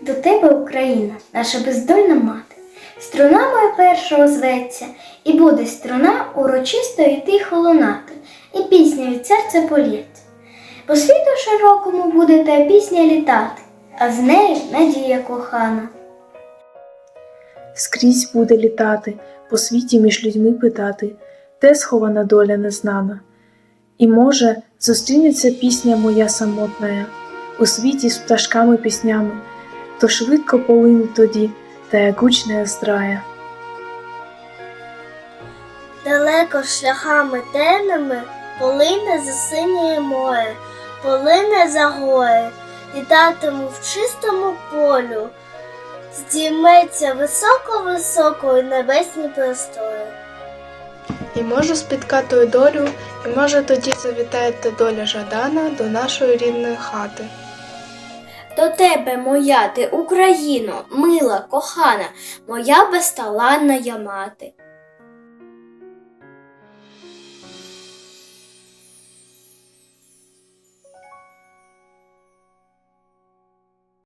До тебе, Україна, наша бездольна мати, струна моя першого зветься, і буде струна урочисто і тихо лунати, і пісня від серця полється. По світу широкому буде та пісня літати, а з нею надія кохана. Скрізь буде літати, по світі між людьми питати, де схована доля незнана. І, може, зустрінеться пісня моя самотная у світі з пташками піснями, то швидко полине тоді, та як гучне здрая. Далеко шляхами темними полине за синє море, полине за гори, літатиму в чистому полю, здійметься високо-високо у небесні простори. І може спіткати долю, і може тоді завітає доля Жадана до нашої рідної хати. До тебе, моя ти Україно, мила, кохана, моя безталанна я мати.